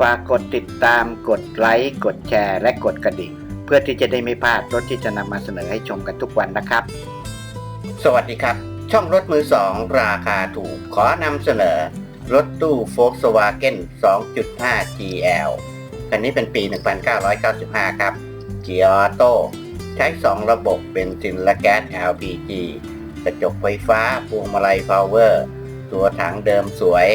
ฝากกดติดตามกดไลค์กดแชร์ และกดกระดิ่ง เพื่อที่จะได้ไม่พลาดรถที่จะนำมาเสนอให้ชมกันทุกวันนะครับ สวัสดีครับ ช่องรถมือสองราคาถูกขอนำเสนอ รถตู้ Volkswagen 2.5 GL คันนี้เป็นปี 1995 ครับ เกียร์ออโต้ใช้ 2 ระบบเป็นซินและแก๊ส LPG กระจกไฟฟ้าพวงมาลัยพาวเวอร์ ตัวถังเดิมสวย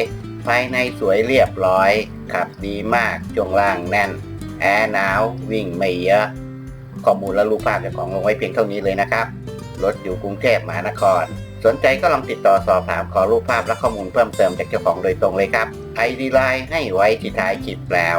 ภายในสวยเรียบร้อย ขับดีมากช่วงล่างแน่น แอร์หนาววิ่งไม่เยอะ ข้อมูลและรูปภาพเจ้าของลงไว้เพียงเท่านี้เลยนะครับ รถอยู่กรุงเทพมหานคร สนใจก็ลองติดต่อสอบถามขอรูปภาพและข้อมูลเพิ่มเติมจากเจ้าของโดยตรงเลยครับไอดีไลน์ให้ไว้ที่ท้ายคลิปแล้ว